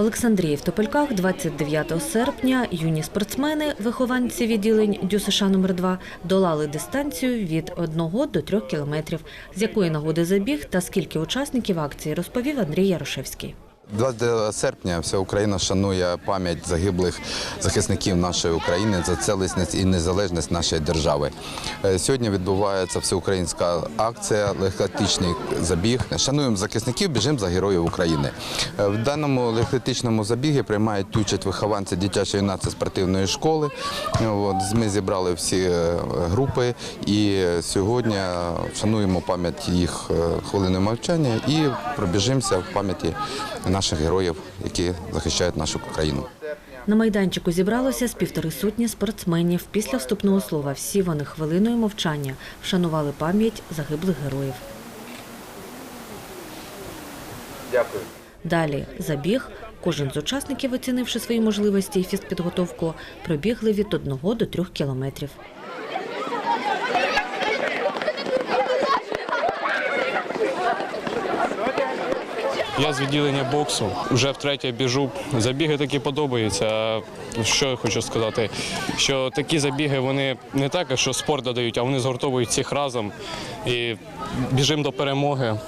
В Олександрії в Топельках 29 серпня юні спортсмени, вихованці відділень ДЮСШ номер 2 долали дистанцію від 1 до 3 кілометрів. З якої нагоди забіг та скільки учасників акції, розповів Андрій Ярошевський. 29 серпня вся Україна шанує пам'ять загиблих захисників нашої України за цілісність і незалежність нашої держави. Е, Сьогодні відбувається всеукраїнська акція легкоатлетичний забіг. Шануємо захисників, біжимо за героїв України. Е, В даному легкоатлетичному забігі приймають участь вихованці дитячої юнацької спортивної школи. Ми зібрали всі е, групи і сьогодні шануємо пам'ять їх е, хвилиною мовчання і пробіжимося в пам'яті наших героїв, які захищають нашу країну. На майданчику зібралося з півтори сотні спортсменів. Після вступного слова всі вони хвилиною мовчання вшанували пам'ять загиблих героїв. Дякую. Далі забіг. Кожен з учасників, оцінивши свої можливості і фізпідготовку, пробігли від 1 до 3 кілометрів. Я з відділення боксу вже втретє біжу. Забіги такі подобаються. А Що я хочу сказати? Що такі забіги вони не так, що спорт додають, а вони згуртовують всіх разом і біжимо до перемоги.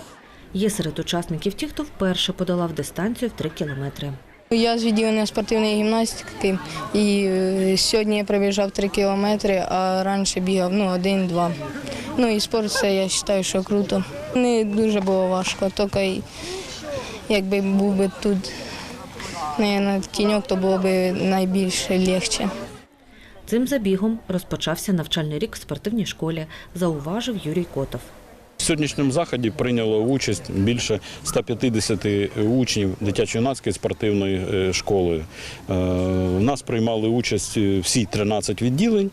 Є серед учасників ті, хто вперше подолав дистанцію в 3 кілометри. Я з відділення спортивної гімнастики і е, сьогодні я пробіжав 3 кілометри, а раніше бігав ну, один-два. Ну і спорт це я вважаю, що круто. Не дуже було важко, тільки якби був би тут на тіньок, то було б найбільше легше. Цим забігом розпочався навчальний рік в спортивній школі, зауважив Юрій Котов. Сьогоднішньому заході прийняло участь більше 150 учнів дитячо-юнацької спортивної е, школи. Е, У нас приймали участь е, всі 13 відділень.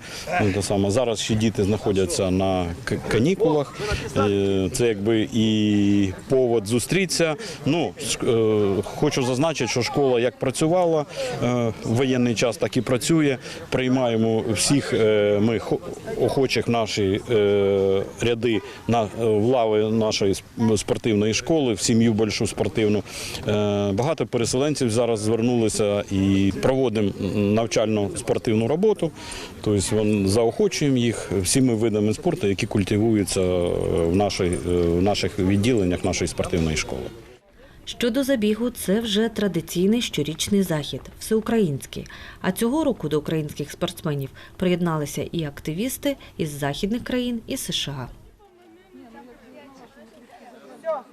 Ну. Зараз ще діти знаходяться на канікулах. Е, Це якби і повод зустрітися. Ну, е, хочу зазначити, що школа як працювала е, в воєнний час, так і працює. Приймаємо всіх е, ми охочих наші е, ряди на в лави нашої спортивної школи, в сім'ю більшу спортивну. Е, Багато переселенців зараз звернулися і проводимо навчально спортивну роботу. Тобто заохочуємо їх всіми видами спорту, які культивуються е, в, нашій, е, в наших відділеннях нашої спортивної школи. Щодо забігу, це вже традиційний щорічний захід, всеукраїнський. А цього року до українських спортсменів приєдналися і активісти із західних країн, і США. 뛰어.